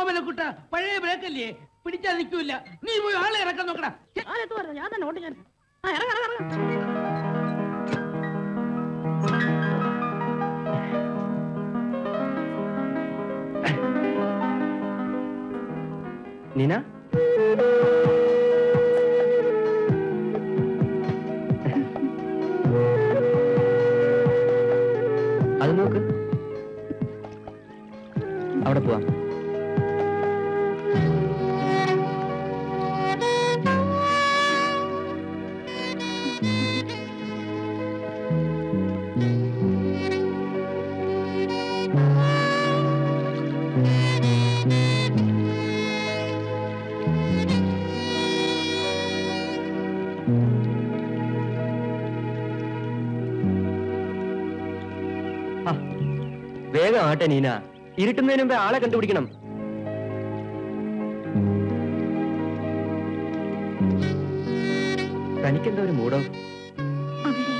ഓമനക്കുട്ട പഴയ ബ്രേക്കല്ലേ? പിടിച്ചാൽ നിൽക്കൂല. നീ പോയി ആളെ ഇറക്കാൻ നോക്കടാ. ഞാൻ തന്നെ ഓട്ടി ആ ഇറങ്ങ ഇറങ്ങ ഇറങ്ങ നീന? വേഗം ആട്ടെ നീന. ഇരുട്ടുന്നതിന് മുമ്പേ ആളെ കണ്ടുപിടിക്കണം. തനിക്കെന്താ ഒരു മൂടോ? അവിടെ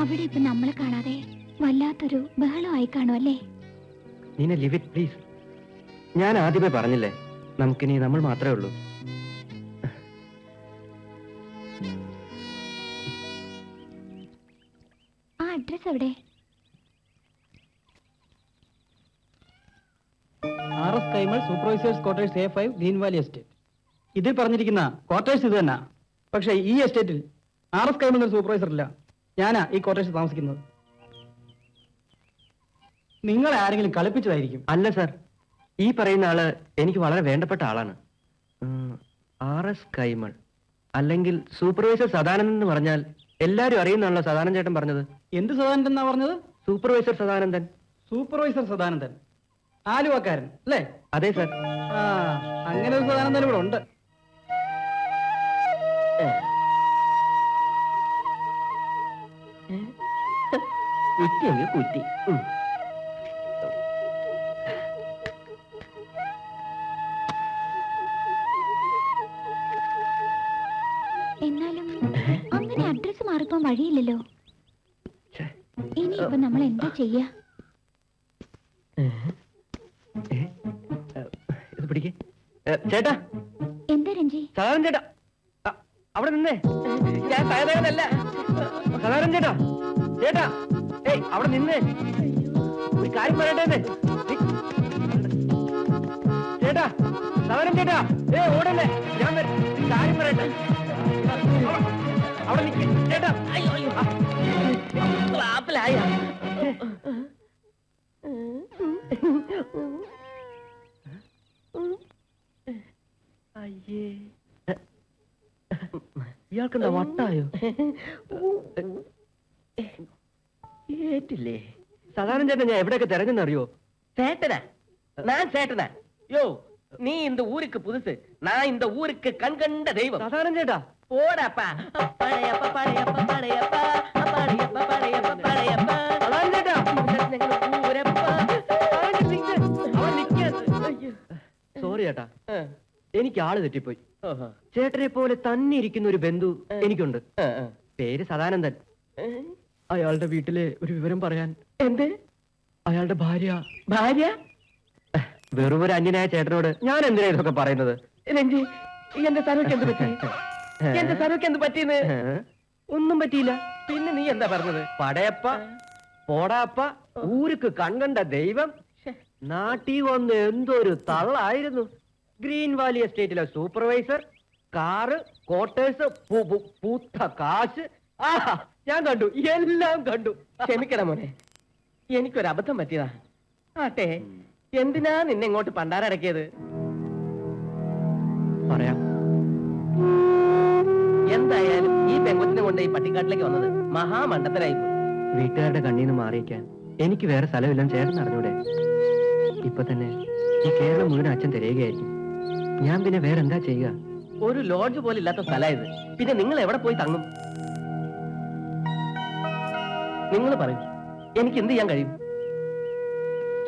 അവിടെ ഇപ്പൊ നമ്മളെ കാണാതെ വല്ലാത്തൊരു ബഹളമായി കാണുമല്ലേ നീന ലിവ് ഇറ്റ് പ്ലീസ് ഞാൻ ആദ്യമേ പറഞ്ഞില്ലേ നമുക്കിനി നമ്മൾ മാത്രമേ ഉള്ളൂ. ആ അഡ്രസ് എവിടെ? R S Kaimal supervisors quarters A five green valley estate. ഇതിൽ പറഞ്ഞിരിക്കുന്ന ക്വാർട്ടേഴ്സ് ഇത് തന്നെ. പക്ഷേ ഈ എസ്റ്റേറ്റിൽ ആർ എസ് കൈമൾ ഒരു സൂപ്പർവൈസർ ഇല്ല. ഞാനാ ഈ ക്വാർട്ടേഴ്സ് താമസിക്കുന്നത്. നിങ്ങൾ ആരെങ്കിലും കളിപ്പിച്ചതായിരിക്കും. അല്ല സർ. ഈ പറയുന്ന ആൾ എനിക്ക് വളരെ വേണ്ടപ്പെട്ട ആളാണ്. ആർ എസ് കൈമൾ. അല്ലെങ്കിൽ സൂപ്പർവൈസർ സദാനന്ദൻ എന്ന് പറഞ്ഞാൽ എല്ലാരും അറിയുന്നാണല്ലോ സദാനന്ദ ചേട്ടൻ പറഞ്ഞത്. എന്ത് സദാനന്ദൻ എന്നാ പറഞ്ഞത്? സൂപ്പർവൈസർ സദാനന്ദൻ. സൂപ്പർവൈസർ സദാനന്ദൻ. ആലുവക്കാരൻ അല്ലേ? അതെ സർ. ആ അങ്ങനെ ഒരു സദാനന്ദൻ ഇവിടെ ഉണ്ട്. കുറ്റിയെങ്കിൽ കുറ്റി. എന്നാലും അങ്ങനെ അഡ്രസ് മാറിപ്പോൻ വഴിയില്ലല്ലോ. ഇനിയിപ്പോ നമ്മൾ എന്താ ചെയ്യാ ഇത് പിടിക്ക്. ചേട്ടാ. എന്താ രഞ്ജി? സാധാരണ ചേട്ടാ. അ, അവിടെ നിന്നേ. ഞാൻ സഹദേവനല്ല. സാധാരണ ചേട്ടാ. ചേട്ടാ ഏയ് അവിടെ നിന്നേ. ഒരു കാര്യം പറയട്ടെ എന്ന്. ചേട്ടാ സദാനന്ദൻ ചേട്ടാ. ഏ ഓടല്ലേ. ഞാൻ വരാം. ഒരു കാര്യം പറയട്ടെ. അവ- അവിടെ നിൽക്ക് ചേട്ടാ. അയ്യോ അയ്യോ. ആ. ക്ലാപ്പിലായ അയ്യേ ഇയാൾക്കെന്താ വട്ടായോ ഏറ്റില്ലേ സാധാരണ ചേട്ടൻ ഞാൻ എവിടെയൊക്കെ തിരഞ്ഞെന്നറിയോ சேட்டனா நான் சேட்டனா யோ நீ இந்த ஊருக்கு புதுசு நான் இந்த ஊருக்கு கண்கண்ட தெய்வம் സാധാരണ ചേട്ടാ போடாப்பா படையப்பா படையப்பா படையப்பா படையப்பா படையப்பா படையப்பா സോറി ചേട്ടാ എനിക്ക് ആൾ തെറ്റിപ്പോയി. ചേട്ടനെ പോലെ തന്നെ ഇരിക്കുന്ന ഒരു ബന്ധു എനിക്കുണ്ട്. പേര് സദാനന്ദൻ. അയാളുടെ വീട്ടിലെ ഒരു വിവരം പറയാൻ. എന്തേ? അയാളുടെ ഭാര്യ. ഭാര്യ? വെറും ഒരു അന്യനായ ചേട്ടനോട് ഞാൻ എന്തിനാ ഇതൊക്കെ പറയുന്നത്? ഒന്നും പറ്റിയില്ല. പിന്നെ നീ എന്താ പറഞ്ഞത്? പടയപ്പ പോടാപ്പ ഊരുക്ക് കൺകണ്ട ദൈവം നാട്ടി വന്ന് എന്തൊരു തള്ളായിരുന്നു. ഗ്രീൻ വാലി എസ്റ്റേറ്റിലെ സൂപ്പർവൈസർ കാറ് ക്വാർട്ടേഴ്സ് പൂത്ത കാശ്. ആഹാ ഞാൻ കണ്ടു എല്ലാം കണ്ടു. ക്ഷമിക്കണം മോനെ. എനിക്കൊരു അബദ്ധം പറ്റിയതാ. ആട്ടെ എന്തിനാ നിന്നെ ഇങ്ങോട്ട് പണ്ടാരടക്കിയത് പറയാം. എന്തായാലും ഈ പെങ്കൊച്ചിനെ കൊണ്ട് ഈ പട്ടിക്കാട്ടിലേക്ക് വന്നത് മഹാമണ്ഡത്തിലായി. വീട്ടുകാരുടെ കണ്ണീന്ന് മാറിയിക്കാൻ എനിക്ക് വേറെ സ്ഥലമില്ലെന്ന് ചേട്ടൻ അറിഞ്ഞൂടെ ഇപ്പൊ തന്നെ ഈ കേരളം മുഴുവൻ അച്ഛൻ തിരയുകയായിരിക്കും ഞാൻ പിന്നെ വേറെ എന്താ ചെയ്യുക? ഒരു ലോഡ്ജ് പോലും ഇല്ലാത്ത സ്ഥലമായത് പിന്നെ നിങ്ങൾ എവിടെ പോയി തങ്ങും? നിങ്ങൾ പറയും എനിക്ക് എന്ത് ചെയ്യാൻ കഴിയും?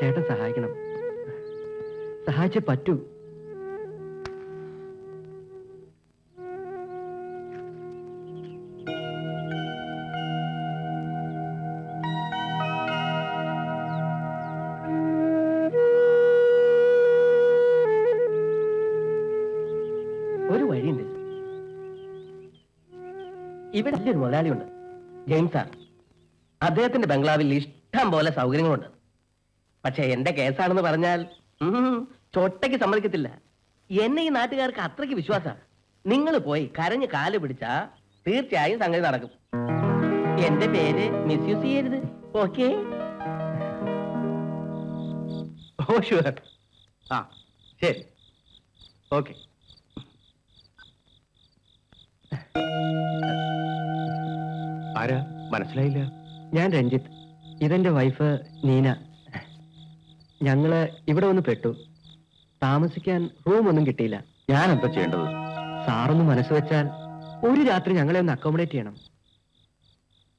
ചേട്ടൻ സഹായിക്കണം. സഹായിച്ചേ പറ്റൂ. ഇവിടെ ഒരു മുതലാളിയുണ്ട്. ജെയിംസ് സാർ അദ്ദേഹത്തിന്റെ ബംഗ്ലാവിൽ ഇഷ്ടം പോലെ സൗകര്യങ്ങളുണ്ട്. പക്ഷെ എന്റെ കേസാണെന്ന് പറഞ്ഞാൽ ചൊട്ടയ്ക്ക് സമ്മതിക്കത്തില്ല. എന്നെ ഈ നാട്ടുകാർക്ക് അത്രയ്ക്ക് വിശ്വാസമാണ് നിങ്ങൾ പോയി കരഞ്ഞ് കാൽ പിടിച്ചാ തീർച്ചയായും സംഗതി നടക്കും. എന്റെ പേര് മിസ്യൂസ് ചെയ്യരുത്. ഓക്കെ? Oh sure. ആ ശരി. ഓക്കെ. ആരാ? മനസ്സിലായില്ല. ഞാൻ രഞ്ജിത്ത്. ഇതെന്റെ വൈഫ് നീന. ഞങ്ങൾ ഇവിടെ ഒന്ന് പെട്ടു. താമസിക്കാൻ റൂം ഒന്നും കിട്ടിയില്ല. ഞാൻ എന്താ ചെയ്യേണ്ടത്? സാറൊന്ന് മനസ്സ് വെച്ചാൽ ഒരു രാത്രി ഞങ്ങളെ ഒന്ന് അക്കോമഡേറ്റ് ചെയ്യണം.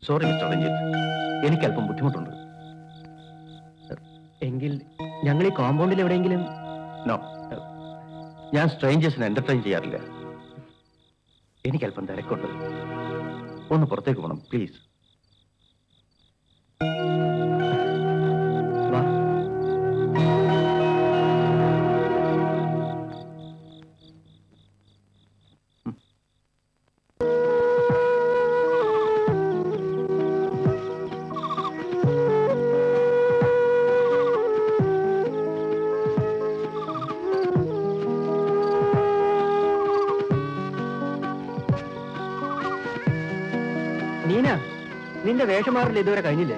Sorry mister Ranjith. എനിക്ക് അല്പം ബുദ്ധിമുട്ടുണ്ട്. എങ്കിൽ ഞങ്ങൾ ഈ കോമ്പൗണ്ടിൽ എവിടെയെങ്കിലും? നോ ഞാൻ സ്ട്രേഞ്ചേഴ്സിനെ എന്റർടൈൻ ചെയ്യാറില്ല. എനിക്ക് അല്പം തിരക്കുണ്ട്. ഒന്ന് പുറത്തേക്ക് പോകണം പ്ലീസ് നീന നിന്റെ വേഷമാറിൽ ഇതുവരെ കഴിഞ്ഞില്ലേ?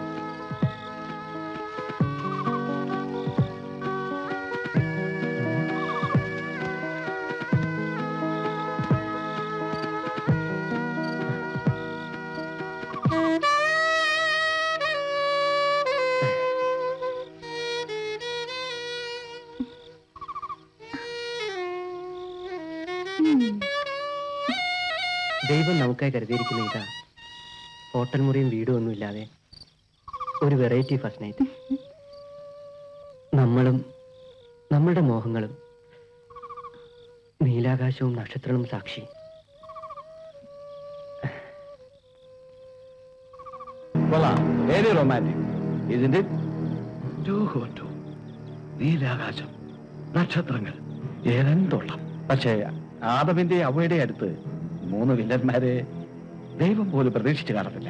ദൈവം നമുക്കായി കരുതിയിരിക്കുന്ന ഇതാ. ഹോട്ടൽ മുറിയും വീടും ഒന്നും ഇല്ലാതെ ഒരു വെറൈറ്റി ഫസ്റ്റ് നൈറ്റ് നമ്മളും നമ്മളുടെ മോഹങ്ങളും നീലാകാശവും നക്ഷത്രങ്ങളും സാക്ഷി. കൊള്ളാം. വെരി റൊമാന്റിക് ഇതിന്റെ? നീലാകാശം നക്ഷത്രങ്ങൾ ഏതെന്തോളം പക്ഷേ ആദവിന്റെ അവയുടെ അടുത്ത് മൂന്ന് വില്ലന്മാരെ ദൈവം പോലും പ്രതീക്ഷിച്ചു കാണത്തില്ല.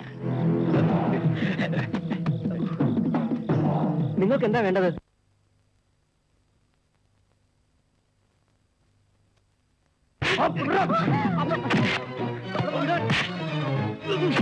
നിങ്ങൾക്ക് എന്താ വേണ്ടത്? പ്ലീസ്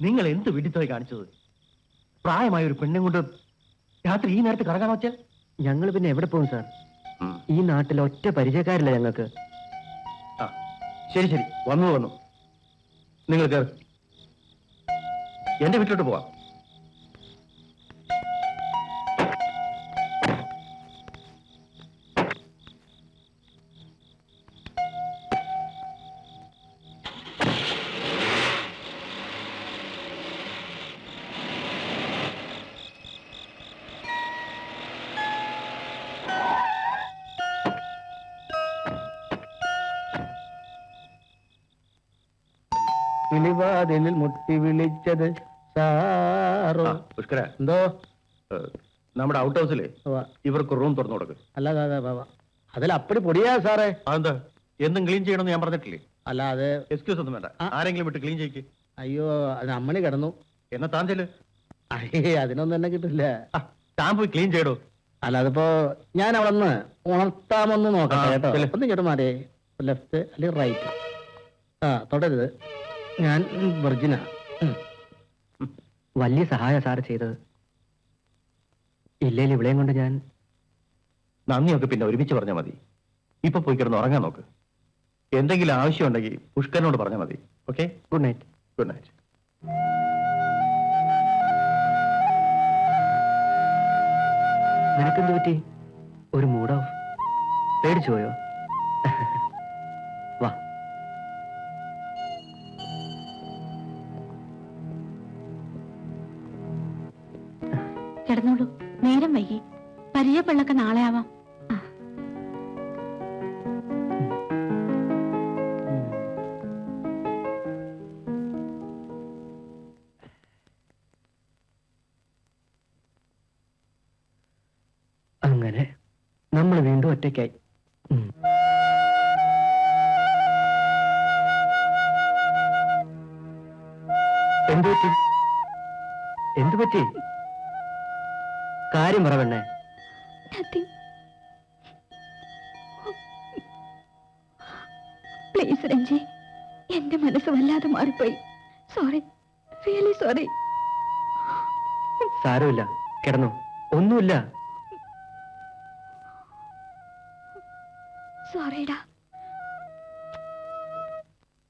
നിങ്ങൾ എന്ത് വിഡിത്തമായി കാണിച്ചത്? പ്രായമായ ഒരു പെണ്ണും കൊണ്ട് രാത്രി ഈ നേരത്ത് കറങ്ങാൻ വെച്ചാൽ ഞങ്ങൾ പിന്നെ എവിടെ പോകും സാർ? ഈ നാട്ടിൽ ഒറ്റ പരിചയക്കാരില്ല ഞങ്ങൾക്ക്. ആ ശരി ശരി. വന്നു വന്നു. നിങ്ങൾ കയറി എന്റെ വീട്ടിലോട്ട് പോവാം. കിളിവാതിലിൽ മുട്ടി വിളിച്ചത് സാറോ. പുഷ്കര. എന്തോ? നമ്മുടെ ഔട്ട് ഹൗസിലെ ഇവർക്ക് റൂം തുറന്നു കൊടുക്കും. അല്ല അതെ, ബാബ അതെ. അതിൽ അപ്പടി പൊടിയാ സാറേ. അതെന്താ? എന്നും ക്ലീൻ ചെയ്യണമെന്ന് ഞാൻ പറഞ്ഞിട്ടില്ലേ? അല്ല അത് എക്സ്ക്യൂസ് ഒന്നും വേണ്ട. ആരെങ്കിലും വിട്ട് ക്ലീൻ ചെയ്യിക്ക്. അയ്യോ അത് അമ്മണി കിടന്നു. എന്നെ താൻ ചെൽ അയ്യേ അതിനൊന്നും എന്നെ കിട്ടില്ല. താൻ പോയി ക്ലീൻ ചെയ്യടോ. അല്ല അതിപ്പോ ഞാൻ അവിടെ നിന്ന് ഉണർത്താമെന്ന് നോക്കാം കേട്ടോ. ഒന്ന് മാറി ലെഫ്റ്റ് അല്ലെങ്കിൽ റൈറ്റ്. ആ തൊടരുത്. ഞാൻ വെർജിന. വലിയ സഹായ സാർ ചെയ്തത്. ഇല്ലേലും ഇവിടെയും കൊണ്ട് ഞാൻ നന്ദിയൊക്കെ പിന്നെ ഒരുമിച്ച് പറഞ്ഞാൽ മതി. ഇപ്പൊ പോയി കിടന്ന് ഉറങ്ങാൻ നോക്ക്. എന്തെങ്കിലും ആവശ്യമുണ്ടെങ്കിൽ പുഷ്കരനോട് പറഞ്ഞാൽ മതി. Okay? Good night good night നിനക്കെന്ത് പറ്റി? ഒരു മൂഡ് ഓഫ് പേടിച്ചു പോയോ? നമ്മൾ വീണ്ടും ഒറ്റയ്ക്കായി. എന്തുപറ്റി എന്തു പറ്റി? എന്തു പറ്റി? കാര്യം പറ പെണ്ണേ. പ്ലീസ് രഞ്ജി. എന്റെ മനസ്സ് വല്ലാതെ മാറിപ്പോയി. സോറി റിയലി സോറി സാരമില്ല. കിടന്നു. ഒന്നുമില്ല. それだ